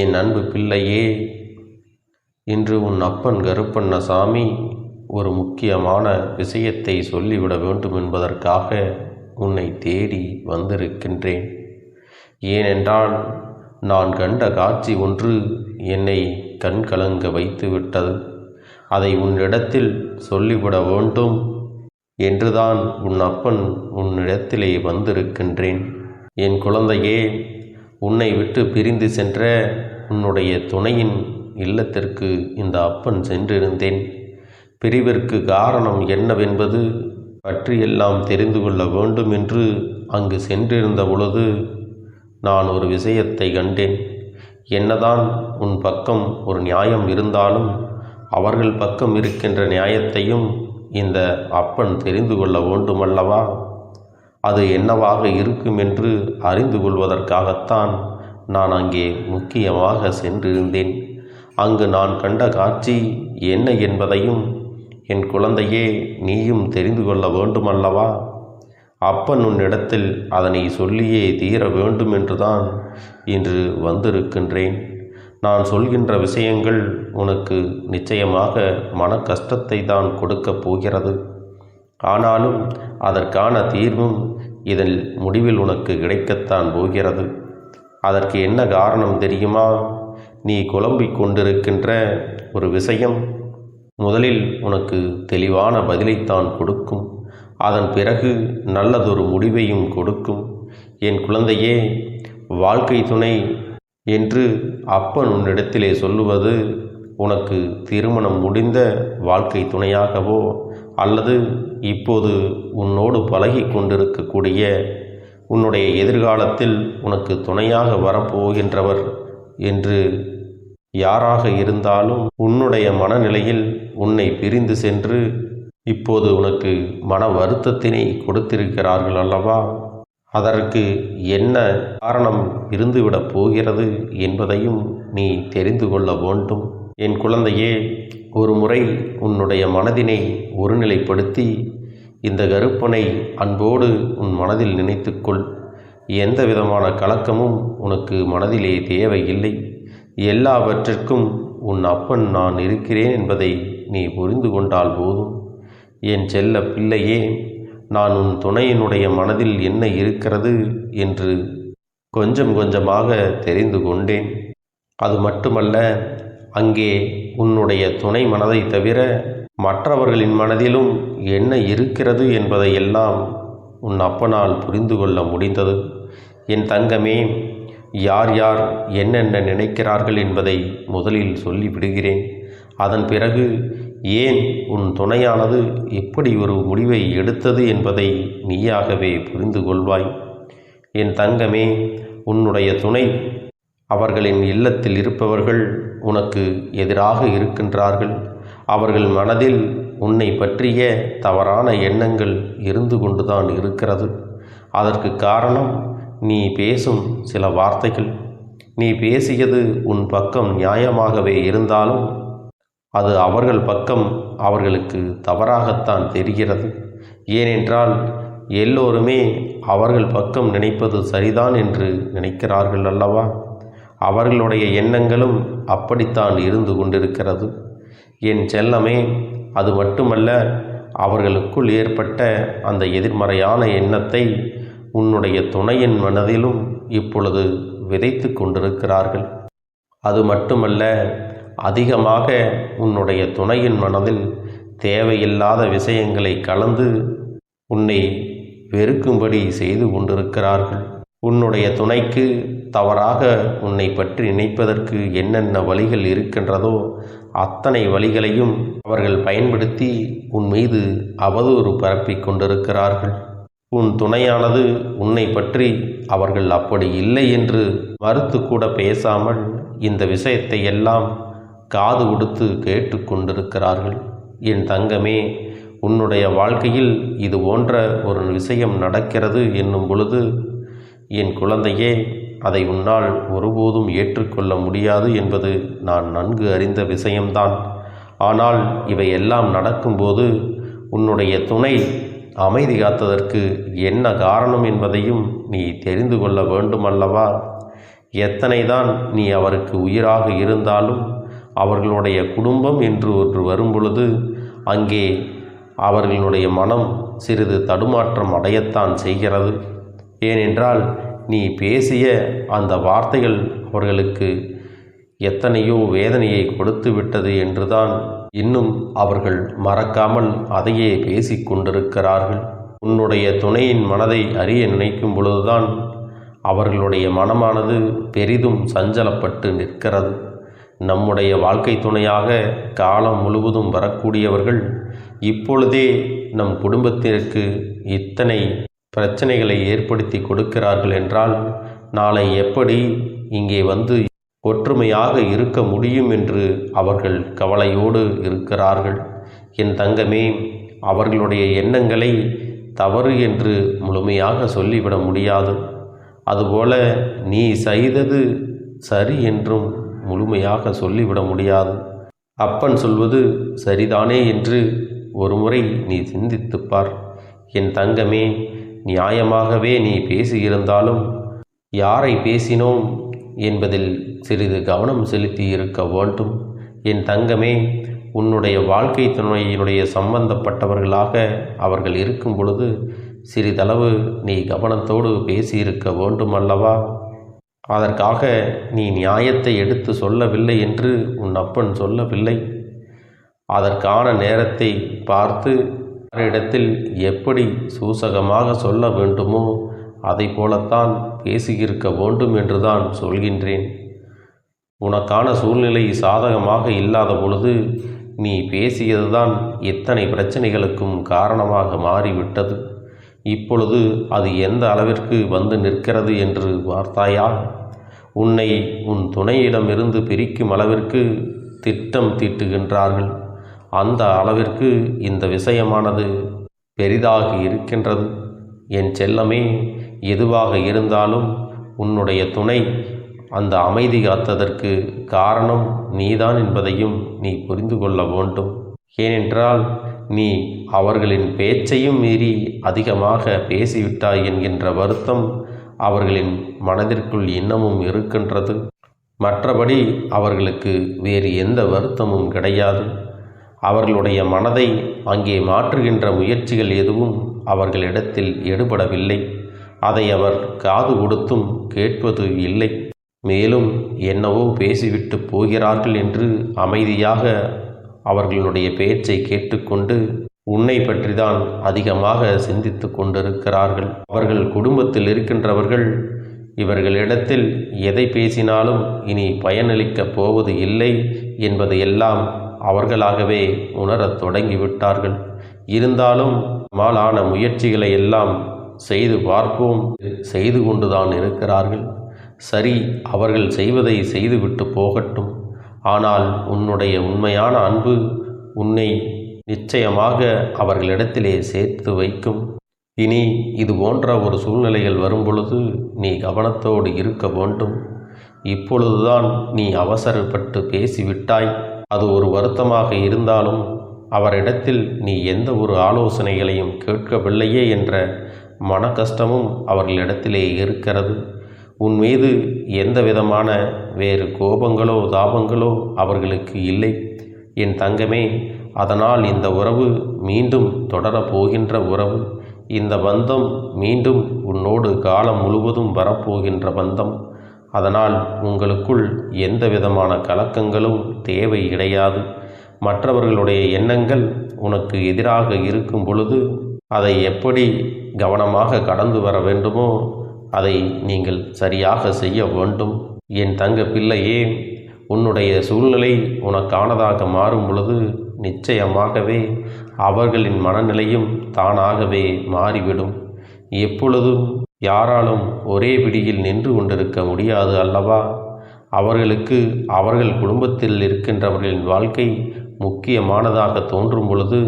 என் அன்பு பிள்ளையே இன்று உன் அப்பன் கருப்பண்ணசாமி ஒரு முக்கியமான விஷயத்தை சொல்லிவிட வேண்டும் என்பதற்காக உன்னை தேடி வந்திருக்கின்றேன். ஏனென்றால் நான் கண்ட காட்சி ஒன்று என்னை கண்கலங்க வைத்து விட்டது அதை உன்னிடத்தில் சொல்லிவிட வேண்டும் என்றுதான் உன் அப்பன் உன்னிடத்திலே வந்திருக்கின்றேன். என் குழந்தையே உன்னை விட்டு பிரிந்து சென்ற உன்னுடைய துணையின் இல்லத்திற்கு இந்த அப்பன் சென்றிருந்தேன். பிரிவிற்கு காரணம் என்னவென்பது பற்றியெல்லாம் தெரிந்து கொள்ள வேண்டும் என்று அங்கு சென்றிருந்த பொழுது நான் ஒரு விஷயத்தை கண்டேன். என்னதான் உன் பக்கம் ஒரு நியாயம் இருந்தாலும் அவர்கள் பக்கம் இருக்கின்ற நியாயத்தையும் இந்த அப்பன் தெரிந்து கொள்ள வேண்டுமல்லவா? அது என்னவாக இருக்கும் என்று அறிந்து கொள்வதற்காகத்தான் நான் அங்கே முக்கியமாக சென்றிருந்தேன். அங்கு நான் கண்ட காட்சி என்ன என்பதையும் என் குழந்தையே நீயும் தெரிந்து கொள்ள வேண்டுமல்லவா? அப்பன் உன்னிடத்தில் அதனை சொல்லியே தீர வேண்டும் என்றுதான் இன்று வந்திருக்கின்றேன். நான் சொல்கின்ற விஷயங்கள் உனக்கு நிச்சயமாக மன கஷ்டத்தை தான் கொடுக்கப் போகிறது. ஆனாலும் அதற்கான தீர்வும் இதன் முடிவில் உனக்கு கிடைக்கத்தான் போகிறது. அதற்கு என்ன காரணம் தெரியுமா? நீ குழம்பிக் கொண்டிருக்கின்ற ஒரு விஷயம். முதலில் உனக்கு தெளிவான பதிலைத்தான் கொடுக்கும். அதன் பிறகு நல்லதொரு முடிவையும் கொடுக்கும். என் குழந்தையே வாழ்க்கை துணை என்று அப்பன் உன்னிடத்திலே சொல்லுவது உனக்கு திருமணம் முடிந்த வாழ்க்கை துணையாகவோ அல்லது இப்போது உன்னோடு பழகி கொண்டிருக்கக்கூடிய உன்னுடைய எதிர்காலத்தில் உனக்கு துணையாக வரப்போகின்றவர் என்று யாராக இருந்தாலும் உன்னுடைய மனநிலையில் உன்னை பிரிந்து சென்று இப்போது உனக்கு மன வருத்தத்தினை கொடுத்திருக்கிறார்கள் அல்லவா? அதற்கு என்ன காரணம் இருந்துவிடப் போகிறது என்பதையும் நீ தெரிந்து கொள்ள வேண்டும். என் குழந்தையே ஒரு முறை உன்னுடைய மனதினை ஒருநிலைப்படுத்தி இந்த கருப்பனை அன்போடு உன் மனதில் நினைத்துக்கொள். எந்த விதமான கலக்கமும் உனக்கு மனதிலே தேவையில்லை. எல்லாவற்றிற்கும் உன் அப்பன் நான் இருக்கிறேன் என்பதை நீ புரிந்து கொண்டால் போதும். என் செல்ல பிள்ளையே நான் உன் துணையினுடைய மனதில் என்ன இருக்கிறது என்று கொஞ்சம் கொஞ்சமாக தெரிந்து கொண்டேன். அது மட்டுமல்ல அங்கே உன்னுடைய துணை மனதை தவிர மற்றவர்களின் மனதிலும் என்ன இருக்கிறது என்பதையெல்லாம் உன் அப்பனால் புரிந்து கொள்ள முடிந்தது. என் தங்கமே யார் யார் என்னென்ன நினைக்கிறார்கள் என்பதை முதலில் சொல்லிவிடுகிறேன் அதன் பிறகு ஏன் உன் துணையானது எப்படி ஒரு முடிவை எடுத்தது என்பதை நீயாகவே புரிந்து கொள்வாய். என் தங்கமே உன்னுடைய துணை அவர்களின் இல்லத்தில் இருப்பவர்கள் உனக்கு எதிராக இருக்கின்றார்கள். அவர்கள் மனதில் உன்னை பற்றிய தவறான எண்ணங்கள் இருந்து கொண்டுதான் இருக்கிறது. அதற்கு காரணம் நீ பேசும் சில வார்த்தைகள். நீ பேசியது உன் பக்கம் நியாயமாகவே இருந்தாலும் அது அவர்கள் பக்கம் அவர்களுக்கு தவறாகத்தான் தெரிகிறது. ஏனென்றால் எல்லோருமே அவர்கள் பக்கம் நினைப்பது சரிதான் என்று நினைக்கிறார்கள் அல்லவா? அவர்களுடைய எண்ணங்களும் அப்படித்தான் இருந்து கொண்டிருக்கிறது. என் செல்லமே அது மட்டுமல்ல அவர்களுக்குள் ஏற்பட்ட அந்த எதிர்மறையான எண்ணத்தை உன்னுடைய துணையின் மனதிலும் இப்பொழுது விதைத்து கொண்டிருக்கிறார்கள். அது மட்டுமல்ல அதிகமாக உன்னுடைய துணையின் மனதில் தேவையில்லாத விஷயங்களை கலந்து உன்னை வெறுக்கும்படி செய்து கொண்டிருக்கிறார்கள். உன்னுடைய துணைக்கு தவறாக உன்னை பற்றி நினைப்பதற்கு என்னென்ன வழிகள் இருக்கின்றதோ அத்தனை வழிகளையும் அவர்கள் பயன்படுத்தி உன் மீது அவதூறு பரப்பிக் கொண்டிருக்கிறார்கள். உன் துணையானது உன்னை பற்றி அவர்கள் அப்படி இல்லை என்று மறுத்து கூட பேசாமல் இந்த விஷயத்தை எல்லாம் காது கொடுத்து கேட்டு கொண்டிருக்கிறார்கள். என் தங்கமே உன்னுடைய வாழ்க்கையில் இது போன்ற ஒரு விஷயம் நடக்கிறது என்னும் பொழுது என் குழந்தையே அதை உன்னால் ஒருபோதும் ஏற்றுக்கொள்ள முடியாது என்பது நான் நன்கு அறிந்த விஷயம்தான். ஆனால் இவை எல்லாம் நடக்கும்போது உன்னுடைய துணை அமைதி காத்ததற்கு என்ன காரணம் என்பதையும் நீ தெரிந்து கொள்ள வேண்டுமல்லவா? எத்தனைதான் நீ அவருக்கு உயிராக இருந்தாலும் அவர்களுடைய குடும்பம் என்று ஒன்று வரும்பொழுது அங்கே அவர்களுடைய மனம் சிறிது தடுமாற்றம் அடையத்தான் செய்கிறது. ஏனென்றால் நீ பேசிய அந்த வார்த்தைகள் அவர்களுக்கு எத்தனையோ வேதனையை கொடுத்து விட்டது என்றுதான் இன்னும் அவர்கள் மறக்காமல் அதையே பேசிக் கொண்டிருக்கிறார்கள். உன்னுடைய துணையின் மனதை அறிய நினைக்கும் பொழுதுதான் அவர்களுடைய மனமானது பெரிதும் சஞ்சலப்பட்டு நிற்கிறது. நம்முடைய வாழ்க்கை துணையாக காலம் முழுவதும் வரக்கூடியவர்கள் இப்பொழுதே நம் குடும்பத்திற்கு இத்தனை பிரச்சனைகளை ஏற்படுத்தி கொடுக்கிறார்கள் என்றால் நாளை எப்படி இங்கே வந்து ஒற்றுமையாக இருக்க முடியும் என்று அவர்கள் கவலையோடு இருக்கிறார்கள். என் தங்கமே அவர்களுடைய எண்ணங்களை தவறு என்று முழுமையாக சொல்லிவிட முடியாது. அதுபோல நீ செய்தது சரி என்றும் முழுமையாக சொல்லிவிட முடியாது. அப்பன் சொல்வது சரிதானே என்று ஒருமுறை நீ சிந்தித்துப்பார் என் தங்கமே நியாயமாகவே நீ பேசியிருந்தாலும் யாரை பேசினோம் என்பதில் சிறிது கவனம் செலுத்தி இருக்க வேண்டும். என் தங்கமே உன்னுடைய வாழ்க்கை துணையினுடைய சம்பந்தப்பட்டவர்களாக அவர்கள் இருக்கும் பொழுது சிறிதளவு நீ கவனத்தோடு பேசியிருக்க வேண்டும் அல்லவா அதற்காக நீ நியாயத்தை எடுத்து சொல்லவில்லை என்று உன் அப்பன் சொல்லவில்லை. அதற்கான நேரத்தை பார்த்து இடத்தில் எப்படி சூசகமாக சொல்ல வேண்டுமோ அதை போலத்தான் பேசியிருக்க வேண்டும் என்றுதான் சொல்கின்றேன். உனக்கான சூழ்நிலை சாதகமாக இல்லாத பொழுது நீ பேசியதுதான் எத்தனை பிரச்சனைகளுக்கும் காரணமாக மாறிவிட்டது. இப்பொழுது அது எந்த அளவிற்கு வந்து நிற்கிறது என்று பார்த்தாயா? உன்னை உன் துணையிடமிருந்து பிரிக்கும் அளவிற்கு திட்டம் தீட்டுகின்றார்கள். அந்த அளவிற்கு இந்த விஷயமானது பெரிதாக இருக்கின்றது. என் செல்லமே எதுவாக இருந்தாலும் உன்னுடைய துணை அந்த அமைதி காத்ததற்கு காரணம் நீதான் என்பதையும் நீ புரிந்து கொள்ள வேண்டும். ஏனென்றால் நீ அவர்களின் பேச்சையும் மீறி அதிகமாக பேசிவிட்டாய் என்கின்ற வருத்தம் அவர்களின் மனதிற்குள் இன்னமும் இருக்கின்றது. மற்றபடி அவர்களுக்கு வேறு எந்த வருத்தமும் கிடையாது. அவர்களுடைய மனதை அங்கே மாற்றுகின்ற முயற்சிகள் எதுவும் அவர்களிடத்தில் எடுபடவில்லை. அதை அவர் காது கொடுத்தும் கேட்பது இல்லை. மேலும் என்னவோ பேசிவிட்டு போகிறார்கள் என்று அமைதியாக அவர்களுடைய பேச்சை கேட்டுக்கொண்டு உன்னை பற்றிதான் அதிகமாக சிந்தித்து கொண்டிருக்கிறார்கள். அவர்கள் குடும்பத்தில் இருக்கின்றவர்கள் இவர்களிடத்தில் எதை பேசினாலும் இனி பயனளிக்கப் போவது இல்லை என்பதையெல்லாம் அவர்களாகவே உணரத் தொடங்கிவிட்டார்கள். இருந்தாலும் மாலான முயற்சிகளை எல்லாம் செய்து பார்ப்போம். செய்து கொண்டுதான் இருக்கிறார்கள். சரி அவர்கள் செய்வதை செய்துவிட்டு போகட்டும். ஆனால் உன்னுடைய உண்மையான அன்பு உன்னை நிச்சயமாக அவர்களிடத்திலே சேர்த்து வைக்கும். இனி இது போன்ற ஒரு சூழ்நிலைகள் வரும்பொழுது நீ கவனத்தோடு இருக்க வேண்டும். இப்பொழுதுதான் நீ அவசரப்பட்டு பேசிவிட்டாய். அது ஒரு வருத்தமாக இருந்தாலும் அவரிடத்தில் நீ எந்த ஒரு ஆலோசனைகளையும் கேட்கவில்லையே என்ற மன கஷ்டமும் அவர்களிடத்திலே இருக்கிறது. உன் மீது எந்த விதமான வேறு கோபங்களோ தாபங்களோ அவர்களுக்கு இல்லை. என் தங்கமே அதனால் இந்த உறவு மீண்டும் தொடரப் போகின்ற உறவு. இந்த பந்தம் மீண்டும் உன்னோடு காலம் முழுவதும் வரப்போகின்ற பந்தம். அதனால் உங்களுக்குள் எந்த விதமான கலக்கங்களும் தேவை கிடையாது. மற்றவர்களுடைய எண்ணங்கள் உனக்கு எதிராக இருக்கும் பொழுது அதை எப்படி கவனமாக கடந்து வர வேண்டுமோ அதை நீங்கள் சரியாக செய்ய வேண்டும். என் தங்க பிள்ளையே உன்னுடைய சூழ்நிலை உனக்கானதாக மாறும் பொழுது நிச்சயமாகவே அவர்களின் மனநிலையும் தானாகவே மாறிவிடும். எப்பொழுதும் யாராலும் ஒரே பிடியில் நின்று கொண்டிருக்க முடியாது அல்லவா? அவர்களுக்கு அவர்கள் குடும்பத்தில் இருக்கின்றவர்களின் வாழ்க்கை முக்கியமானதாக தோன்றும் பொழுது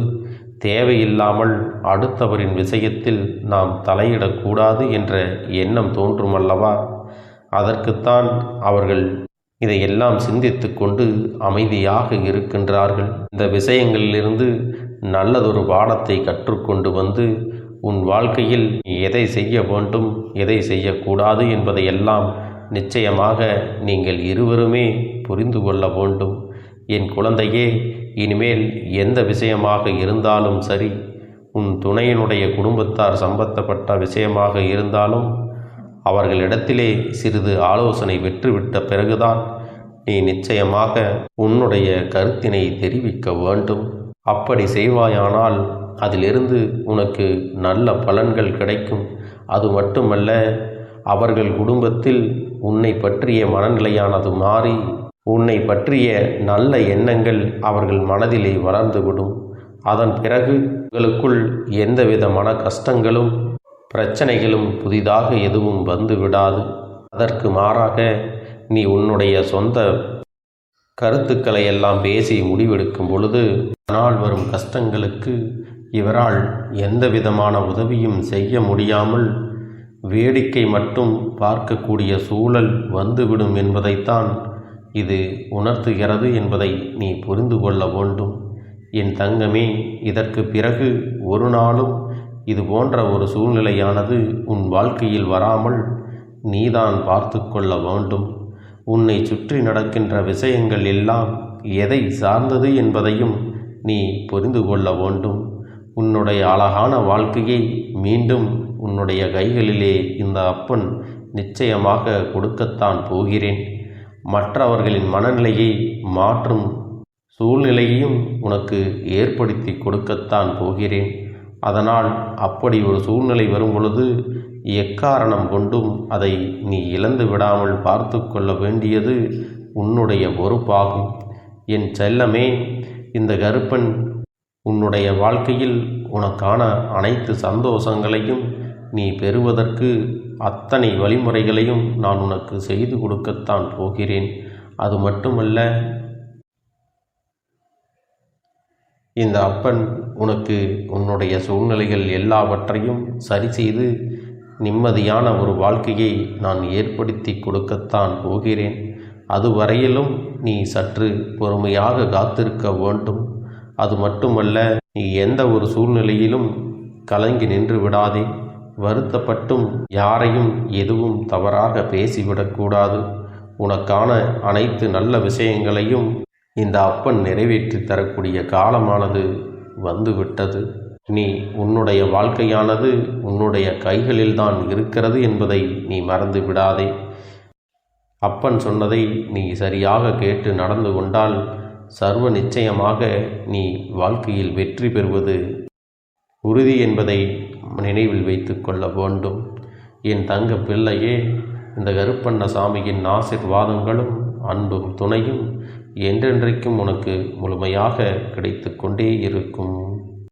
தேவையில்லாமல் அடுத்தவரின் விஷயத்தில் நாம் தலையிடக்கூடாது என்ற எண்ணம் தோன்றும் அல்லவா? அதற்குத்தான் அவர்கள் இதையெல்லாம் சிந்தித்து கொண்டு அமைதியாக இருக்கின்றார்கள். இந்த விஷயங்களிலிருந்து நல்லதொரு பாடத்தை கற்றுக்கொண்டு வந்து உன் வாழ்க்கையில் நீ எதை செய்ய வேண்டும் எதை செய்யக்கூடாது என்பதையெல்லாம் நிச்சயமாக நீங்கள் இருவருமே புரிந்து கொள்ள வேண்டும். என் குழந்தையே இனிமேல் எந்த விஷயமாக இருந்தாலும் சரி உன் துணையினுடைய குடும்பத்தார் சம்பந்தப்பட்ட விஷயமாக இருந்தாலும் அவர்களிடத்திலே சிறிது ஆலோசனை பெற்றுவிட்ட பிறகுதான் நீ நிச்சயமாக உன்னுடைய கருத்தினை தெரிவிக்க வேண்டும். அப்படி செய்வாயானால் அதிலிருந்து உனக்கு நல்ல பலன்கள் கிடைக்கும். அது மட்டுமல்ல அவர்கள் குடும்பத்தில் உன்னை பற்றிய மனநிலையானது மாறி உன்னை பற்றிய நல்ல எண்ணங்கள் அவர்கள் மனதிலே வளர்ந்துவிடும். அதன் பிறகு உங்களுக்குள் எந்தவித மன கஷ்டங்களும் பிரச்சனைகளும் புதிதாக எதுவும் வந்து விடாது அதற்கு மாறாக நீ உன்னுடைய சொந்த கருத்துக்களை எல்லாம் பேசி முடிவெடுக்கும் பொழுது ஆனால் வரும் கஷ்டங்களுக்கு இவரால் எந்த விதமான உதவியும் செய்ய முடியாமல் வேடிக்கை மட்டும் பார்க்கக்கூடிய சூழல் வந்துவிடும் என்பதைத்தான் இது உணர்த்துகிறது என்பதை நீ புரிந்து கொள்ள வேண்டும். என் தங்கமே இதற்கு பிறகு ஒரு நாளும் இது போன்ற ஒரு சூழ்நிலையானது உன் வாழ்க்கையில் வராமல் நீதான் பார்த்து கொள்ள வேண்டும். உன்னை சுற்றி நடக்கின்ற விஷயங்கள் எல்லாம் எதை சார்ந்தது என்பதையும் நீ புரிந்து கொள்ள வேண்டும். உன்னுடைய அழகான வாழ்க்கையை மீண்டும் உன்னுடைய கைகளிலே இந்த அப்பன் நிச்சயமாக கொடுக்கத்தான் போகிறேன். மற்றவர்களின் மனநிலையை மாற்றும் சூழ்நிலையையும் உனக்கு ஏற்படுத்தி கொடுக்கத்தான் போகிறேன். அதனால் அப்படி ஒரு சூழ்நிலை வரும் பொழுது எக்காரணம் கொண்டும் அதை நீ இழந்து விடாமல் பார்த்து கொள்ள வேண்டியது உன்னுடைய பொறுப்பாகும். என் செல்லமே இந்த கருப்பன் உன்னுடைய வாழ்க்கையில் உனக்கான அனைத்து சந்தோஷங்களையும் நீ பெறுவதற்கு அத்தனை வழிமுறைகளையும் நான் உனக்கு செய்து கொடுக்கத்தான் போகிறேன். அது மட்டுமல்ல இந்த அப்பன் உனக்கு உன்னுடைய சூழ்நிலைகள் எல்லாவற்றையும் சரி செய்து நிம்மதியான ஒரு வாழ்க்கையை நான் ஏற்படுத்தி கொடுக்கத்தான் போகிறேன். அதுவரையிலும் நீ சற்று பொறுமையாக காத்திருக்க வேண்டும். அது மட்டுமல்ல நீ எந்த ஒரு சூழ்நிலையிலும் கலங்கி நின்று விடாதே. வருத்தப்பட்டும் யாரையும் எதுவும் தவறாக பேசிவிடக்கூடாது உனக்கான அனைத்து நல்ல விஷயங்களையும் இந்த அப்பன் நிறைவேற்றி தரக்கூடிய காலமானது வந்துவிட்டது. நீ உன்னுடைய வாழ்க்கையானது உன்னுடைய கைகளில்தான் இருக்கிறது என்பதை நீ மறந்து விடாதே. அப்பன் சொன்னதை நீ சரியாக கேட்டு நடந்து கொண்டால் சர்வ நிச்சயமாக நீ வாழ்க்கையில் வெற்றி பெறுவது உறுதி என்பதை நினைவில் வைத்து கொள்ள வேண்டும். என் தங்க பிள்ளையே இந்த கருப்பண்ண சாமியின் ஆசிர்வாதங்களும் அன்பும் துணையும் என்றென்றைக்கும் உனக்கு முழுமையாக கிடைத்து கொண்டே இருக்கும்.